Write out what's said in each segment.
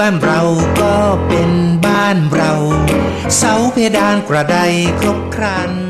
บ้านเราก็เป็นบ้านเรา เสาเพดานกระไดครบครัน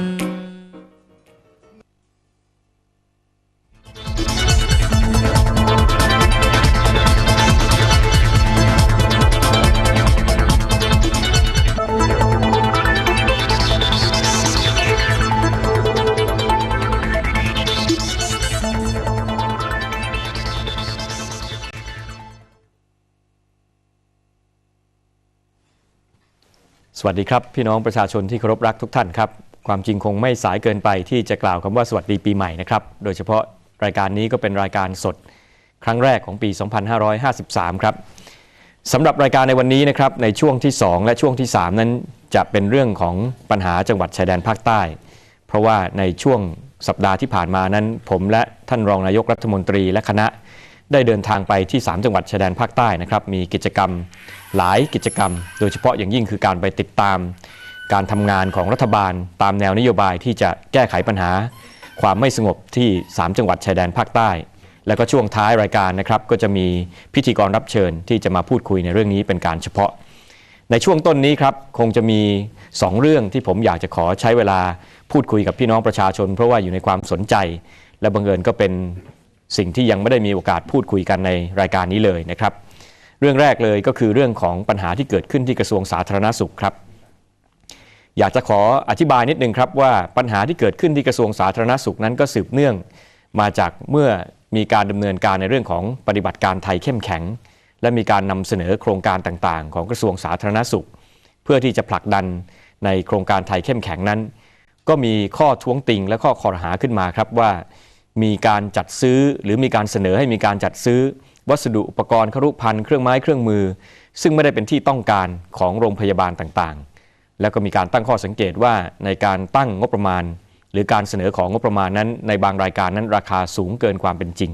สวัสดีครับ พี่น้องประชาชนที่เคารพรักทุกท่านครับ ความจริงคงไม่สายเกินไปที่จะกล่าวคำว่าสวัสดีปีใหม่นะครับ โดยเฉพาะรายการนี้ก็เป็นรายการสด ครั้งแรกของปี 2553 ครับสำหรับรายการในวันนี้นะครับในช่วงที่ 2 และช่วงที่ 3 นั้นจะเป็นเรื่องของปัญหาจังหวัดชายแดนภาคใต้ เพราะว่าในช่วงสัปดาห์ที่ผ่านมานั้น ผมและท่านรองนายกรัฐมนตรีและคณะ ได้เดินทางไปที่ 3 จังหวัดชายแดนภาคใต้นะครับ มีกิจกรรมหลายกิจกรรม โดยเฉพาะอย่างยิ่งคือการไปติดตาม การทำงานของรัฐบาล ตามแนวนโยบายที่จะแก้ไขปัญหา ความไม่สงบที่ 3 จังหวัดชายแดนภาคใต้ แล้วก็ช่วงท้ายรายการนะครับ ก็จะมีพิธีกรรับเชิญที่จะมาพูดคุยในเรื่องนี้เป็นการเฉพาะ ในช่วงต้นนี้ครับคงจะมี 2 เรื่องที่ผมอยากจะขอใช้เวลาพูดคุยกับพี่น้องประชาชน เพราะว่าอยู่ในความสนใจ และบังเอิญก็เป็น สิ่งที่ยังไม่ได้มีโอกาสพูดคุยกันในรายการนี้เลยนะครับ เรื่องแรกเลยก็คือเรื่องของปัญหาที่เกิดขึ้นที่กระทรวงสาธารณสุขครับ อยากจะขออธิบายนิดนึงครับว่าปัญหาที่เกิดขึ้นที่กระทรวงสาธารณสุขนั้นก็สืบเนื่อง มาจากเมื่อมีการดำเนินการในเรื่องของปฏิบัติการไทยเข้มแข็ง และมีการนำเสนอโครงการต่างๆ ของกระทรวงสาธารณสุข เพื่อที่จะผลักดันในโครงการไทยเข้มแข็งนั้น ก็มีข้อท้วงติงและข้อขอรหาขึ้นมาครับว่า มีการจัดซื้อ หรือมีการเสนอให้มีการจัดซื้อ วัสดุอุปกรณ์ครุภัณฑ์เครื่องไม้เครื่องมือ ซึ่งไม่ได้เป็นที่ต้องการของโรงพยาบาลต่างๆ แล้วก็มีการตั้งข้อสังเกตว่าในการตั้งงบประมาณ หรือการเสนอของงบประมาณนั้น ในบางรายการนั้นราคาสูงเกินความเป็นจริง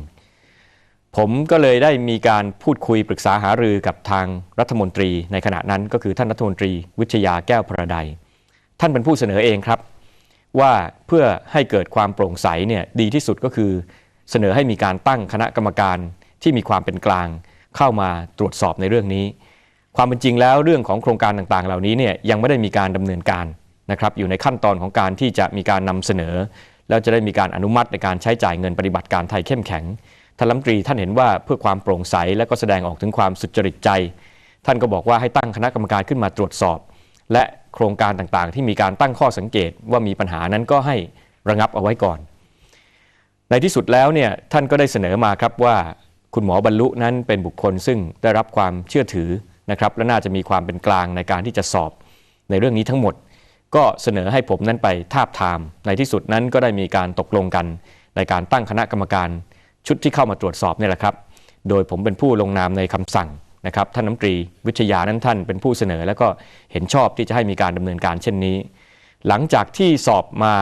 ผมก็เลยได้มีการพูดคุยปรึกษาหารือกับทางรัฐมนตรีในขณะนั้นก็คือท่านรัฐมนตรี วิทยาแก้วพระใดท่านเป็นผู้เสนอเองครับ ว่าเพื่อให้เกิดความโปร่งใสเนี่ยดีที่สุดก็คือ เสนอให้มีการตั้งคณะกรรมการที่มีความเป็นกลาง เข้ามาตรวจสอบในเรื่องนี้ ความเป็นจริงแล้วเรื่องของโครงการต่างๆ เหล่านี้เนี่ยยังไม่ได้มีการดำเนินการนะครับอยู่ในขั้นตอนของการที่จะมีการนำเสนอ แล้วจะได้มีการอนุมัติในการใช้จ่ายเงินปฏิบัติการไทยเข้มแข็งท่านรัฐมนตรีท่านเห็นว่าเพื่อความโปร่งใสและก็แสดงออกถึงความสุจริตใจ ท่านก็บอกว่าให้ตั้งคณะกรรมการขึ้นมาตรวจสอบ และ โครงการต่างๆ ที่มีการตั้งข้อสังเกตว่ามีปัญหานั้นก็ให้ระงับเอาไว้ก่อน ในที่สุดแล้วเนี่ยท่านก็ได้เสนอมาครับว่าคุณหมอบรรลุนั้นเป็นบุคคลซึ่งได้รับความเชื่อถือนะครับและน่าจะมีความเป็นกลางในการที่จะสอบในเรื่องนี้ทั้งหมด ก็เสนอให้ผมนั้นไปทาบทาม ในที่สุดนั้นก็ได้มีการตกลงกัน ในการตั้งคณะกรรมการชุดที่เข้ามาตรวจสอบนี่แหละครับ โดยผมเป็นผู้ลงนามในคำสั่ง นะครับท่านน้ำตรีวิทยานั้นท่านเป็นผู้เสนอ แล้วก็เห็นชอบที่จะให้มีการดำเนินการเช่นนี้ หลังจากที่สอบมา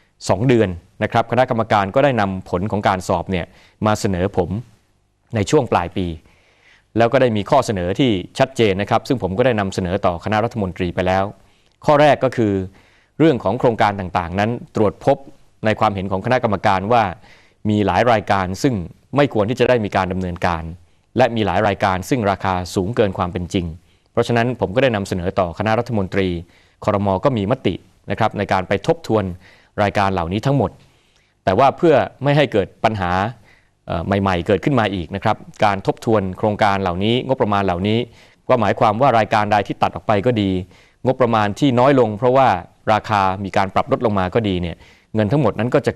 2 เดือนนะครับคณะกรรมการก็ได้นำผลของการสอบเนี่ยมาเสนอผมในช่วงปลายปี แล้วก็ได้มีข้อเสนอที่ชัดเจนนะครับ ซึ่งผมก็ได้นำเสนอต่อคณะรัฐมนตรีไปแล้ว ข้อแรกก็คือเรื่องของโครงการต่างๆ นั้นตรวจพบในความเห็นของคณะกรรมการว่ามีหลายรายการซึ่งไม่ควรที่จะได้มีการดำเนินการ และมีหลายรายการซึ่งราคาสูงเกินความเป็นจริง เพราะฉะนั้นผมก็ได้นำเสนอต่อคณะรัฐมนตรีคอรมอก็มีมตินะครับในการไปทบทวนรายการเหล่านี้ทั้งหมด แต่ว่าเพื่อไม่ให้เกิดปัญหาใหม่ ๆ เกิดขึ้นมาอีกนะครับ การทบทวนโครงการเหล่านี้ งบประมาณเหล่านี้ก็หมายความว่ารายการใดที่ตัดออกไปก็ดี งบประมาณที่น้อยลง เพราะว่าราคามีการปรับลดลงมาก็ดีเนี่ยเงินทั้งหมดนั้นก็จะ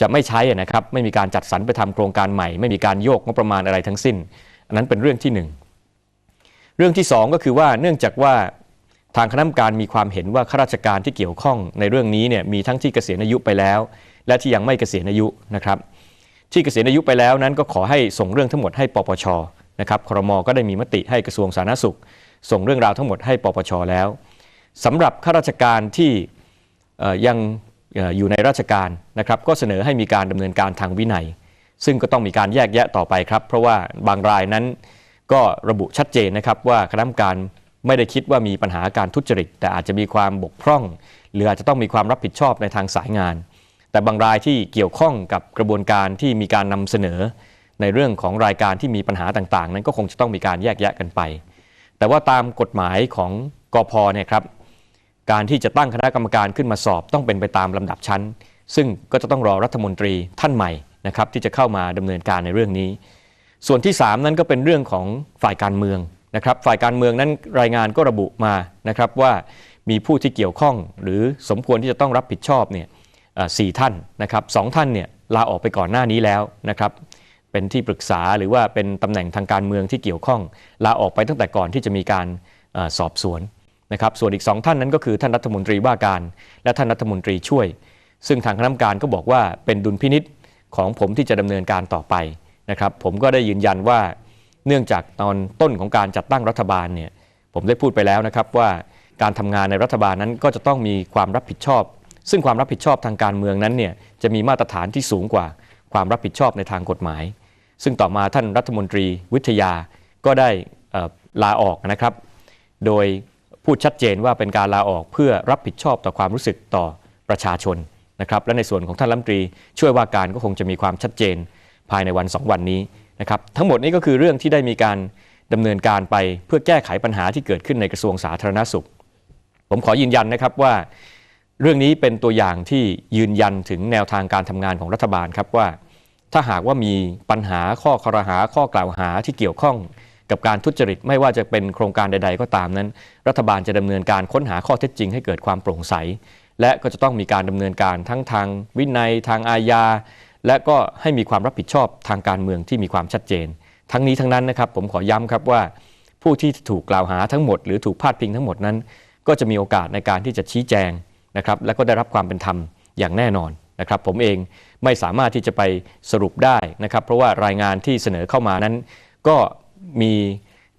จะไม่ใช้นะครับไม่มีการจัดสรรไปทำโครงการใหม่ ไม่มีการโยกงบประมาณอะไรทั้งสิ้น อันนั้นเป็นเรื่องที่หนึ่งเรื่องที่สองก็คือว่าเนื่องจากว่าทางคณะกรรมการมีความเห็นว่าข้าราชการที่เกี่ยวข้องในเรื่องนี้เนี่ยมีทั้งที่เกษียณอายุไปแล้ว และที่ยังไม่เกษียณอายุนะครับที่เกษียณอายุไปแล้วนั้นก็ขอให้ส่งเรื่องทั้งหมดให้ปปชนะครับครมก็ได้มีมติให้กระทรวงสาธารณสุข ส่งเรื่องราวทั้งหมดให้ปปชแล้วสำหรับข้าราชการที่ยัง อยู่ในราชการนะครับก็เสนอให้มีการดำเนินการทางวินัย ซึ่งก็ต้องมีการแยกแยะต่อไปครับ เพราะว่าบางรายนั้นก็ระบุชัดเจนนะครับว่าคณะกรรมการไม่ได้คิดว่ามีปัญหาการทุจริต แต่อาจจะมีความบกพร่อง หรืออาจจะต้องมีความรับผิดชอบในทางสายงาน แต่บางรายที่เกี่ยวข้องกับกระบวนการที่มีการนำเสนอ ในเรื่องของรายการที่มีปัญหาต่างๆ นั้นก็คงจะต้องมีการแยกแยะกันไป แต่ว่าตามกฎหมายของกอพเนี่ยครับ การที่จะตั้งคณะกรรมการขึ้นมาสอบต้องเป็นไปตามลำดับชั้น ซึ่งก็จะต้องรอรัฐมนตรีท่านใหม่นะครับที่จะเข้ามาดำเนินการในเรื่องนี้ ส่วนที่ 3 นั้นก็เป็นเรื่องของฝ่ายการเมืองนะครับ ฝ่ายการเมืองนั้นรายงานก็ระบุมานะครับว่ามีผู้ที่เกี่ยวข้อง หรือสมควรที่จะต้องรับผิดชอบเนี่ยสี่ท่านนะครับสองท่านเนี่ยลาออกไปก่อนหน้านี้แล้วนะครับเป็นที่ปรึกษาหรือว่าเป็นตำแหน่งทางการเมืองที่เกี่ยวข้องลาออกไปตั้งแต่ก่อนที่จะมีการอสอบสวน นะครับส่วนอีกสองท่านนั้นก็คือท่านรัฐมนตรีว่าการ และท่านรัฐมนตรีช่วย ซึ่งทางคณะกรรมการก็บอกว่าเป็นดุลพินิษของผมที่จะดำเนินการต่อไปนะครับผมก็ได้ยืนยันว่าเนื่องจากตอนต้นของการจัดตั้งรัฐบาลเนี่ยผมได้พูดไปแล้วนะครับว่าการทำงานในรัฐบาลนั้นก็จะต้องมีความรับผิดชอบ ซึ่งความรับผิดชอบทางการเมืองนั้นเนี่ยจะมีมาตรฐานที่สูงกว่าความรับผิดชอบในทางกฎหมาย ซึ่งต่อมาท่านรัฐมนตรีวิทยาก็ได้ลาออกนะครับ โดย พูดชัดเจนว่าเป็นการลาออกเพื่อรับผิดชอบต่อความรู้สึกต่อประชาชนนะครับและในส่วนของท่านรัฐมนตรี ช่วยว่าการก็คงจะมีความชัดเจนภายในวัน 2 วันนี้นะครับทั้งหมดนี้ก็คือเรื่องที่ได้มีการดำเนินการไปเพื่อแก้ไขปัญหาที่เกิดขึ้นในกระทรวงสาธารณสุข ผมขอยืนยันนะครับว่า เรื่องนี้เป็นตัวอย่างที่ยืนยันถึงแนวทางการทำงานของรัฐบาลครับว่า ถ้าหากว่ามีปัญหาข้อคอรหาข้อกล่าวหาที่เกี่ยวข้อง กับการทุจริตไม่ว่าจะเป็นโครงการใด ๆ ก็ตามนั้น รัฐบาลจะดำเนินการค้นหาข้อเท็จจริงให้เกิดความโปร่งใส และก็จะต้องมีการดำเนินการทั้งทางวินัยทางอาญาและก็ให้มีความรับผิดชอบทางการเมืองที่มีความชัดเจน ทั้งนี้ทั้งนั้นนะครับผมขอย้ำครับว่า ผู้ที่ถูกกล่าวหาทั้งหมด หรือถูกพาดพิงทั้งหมดนั้น ก็จะมีโอกาสในการที่จะชี้แจงนะครับและก็ได้รับความเป็นธรรมอย่างแน่นอนนะครับผมเองไม่สามารถที่จะไปสรุปได้นะครับเพราะว่ารายงานที่เสนอเข้ามานั้น ก็ มี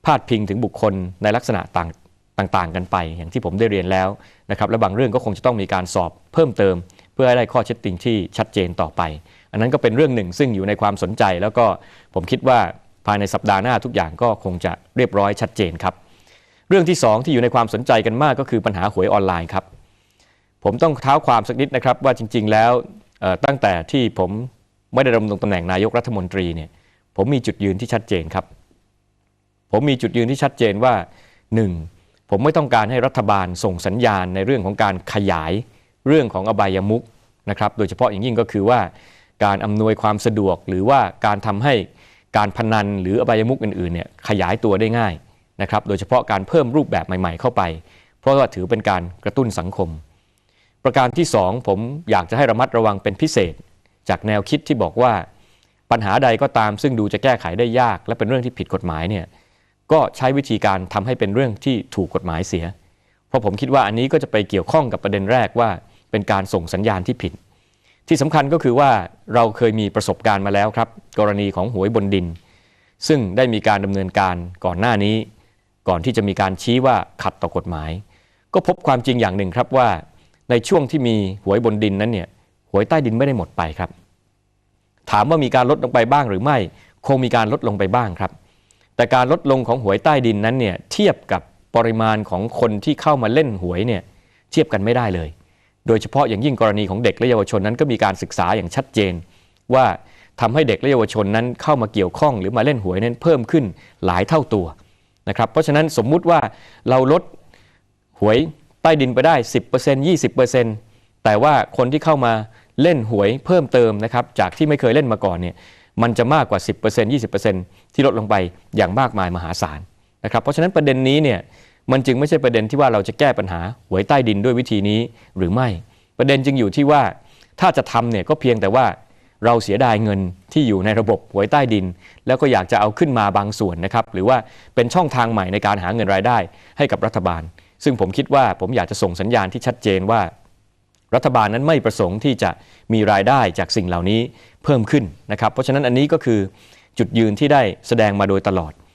พาดพิงถึงบุคคลในลักษณะต่างต่างๆกันไป อย่างที่ผมได้เรียนแล้วนะครับและบางเรื่องก็คงจะต้องมีการสอบเพิ่มเติม เพื่อให้ได้ข้อเท็จจริงที่ชัดเจนต่อไป อันนั้นก็เป็นเรื่องหนึ่งซึ่งอยู่ในความสนใจ แล้วก็ผมคิดว่าภายในสัปดาห์หน้าทุกอย่างก็คงจะเรียบร้อยชัดเจนครับ เรื่องที่ 2 ที่อยู่ในความสนใจกันมากก็คือปัญหาหวยออนไลน์ครับ ผมต้องเท้าความสักนิดนะครับว่าจริง ๆ แล้วตั้งแต่ที่ผมไม่ได้ดำรงตำแหน่งนายกรัฐมนตรีเนี่ยผมมีจุดยืนที่ชัดเจนครับ ผมมีจุดยืนที่ชัดเจนว่า 1. ผมไม่ต้องการให้รัฐบาลส่งสัญญาณในเรื่องของการขยายเรื่องของอบายมุกนะครับโดยเฉพาะอย่างยิ่งก็คือว่าการอำนวยความสะดวก หรือว่าการทำให้การพนันหรืออบายมุกอื่นๆเนี่ยขยายตัวได้ง่ายนะครับโดยเฉพาะการเพิ่มรูปแบบใหม่ ๆ เข้าไป เพราะว่าถือเป็นการกระตุ้นสังคม ประการที่ 2 ผมอยากจะให้ระมัดระวังเป็นพิเศษ จากแนวคิดที่บอกว่าปัญหาใดก็ตามซึ่งดูจะแก้ไขได้ยาก และเป็นเรื่องที่ผิดกฎหมายเนี่ย ก็ใช้วิธีการทำให้เป็นเรื่องที่ถูกกฎหมายเสีย เพราะผมคิดว่าอันนี้ก็จะไปเกี่ยวข้องกับประเด็นแรกว่า เป็นการส่งสัญญาณที่ผิด ที่สำคัญก็คือว่าเราเคยมีประสบการณ์มาแล้วครับ กรณีของหวยบนดิน ซึ่งได้มีการดำเนินการก่อนหน้านี้ ก่อนที่จะมีการชี้ว่าขัดต่อกฎหมาย ก็พบความจริงอย่างหนึ่งครับว่า ในช่วงที่มีหวยบนดินนั้นเนี่ยหวยใต้ดินไม่ได้หมดไปครับ ถามว่ามีการลดลงไปบ้างหรือไม่ คงมีการลดลงไปบ้างครับ แต่การลดลงของหวยใต้ดินนั้นเนี่ยเทียบกับปริมาณของคนที่เข้ามาเล่นหวยเนี่ยเทียบกันไม่ได้เลย โดยเฉพาะอย่างยิ่งกรณีของเด็กและเยาวชนนั้นก็มีการศึกษาอย่างชัดเจน ว่าทำให้เด็กและเยาวชนนั้นเข้ามาเกี่ยวข้องหรือมาเล่นหวยนั้นเพิ่มขึ้นหลายเท่าตัวนะครับเพราะฉะนั้นสมมุติว่าเราลดหวยใต้ดินไปได้ 10% 20%แต่ว่าคนที่เข้ามาเล่นหวยเพิ่มเติมนะครับจากที่ไม่เคยเล่นมาก่อนเนี่ย มันจะมากกว่า 10% 20%ที่ลดลงไปอย่างมากมายมหาศาลนะครับเพราะฉะนั้นประเด็นนี้เนี่ยมันจึงไม่ใช่ประเด็นที่ว่าเราจะแก้ปัญหาหวยใต้ดินด้วยวิธีนี้หรือไม่ ประเด็นจึงอยู่ที่ว่าถ้าจะทำเนี่ยก็เพียงแต่ว่าเราเสียดายเงินที่อยู่ในระบบหวยใต้ดิน แล้วก็อยากจะเอาขึ้นมาบางส่วนนะครับหรือว่าเป็นช่องทางใหม่ในการหาเงินรายได้ให้กับรัฐบาล ซึ่งผมคิดว่าผมอยากจะส่งสัญญาณที่ชัดเจนว่า รัฐบาลนั้นไม่ประสงค์ที่จะมีรายได้จากสิ่งเหล่านี้เพิ่มขึ้นนะครับ เพราะฉะนั้นอันนี้ก็คือจุดยืนที่ได้แสดงมาโดยตลอด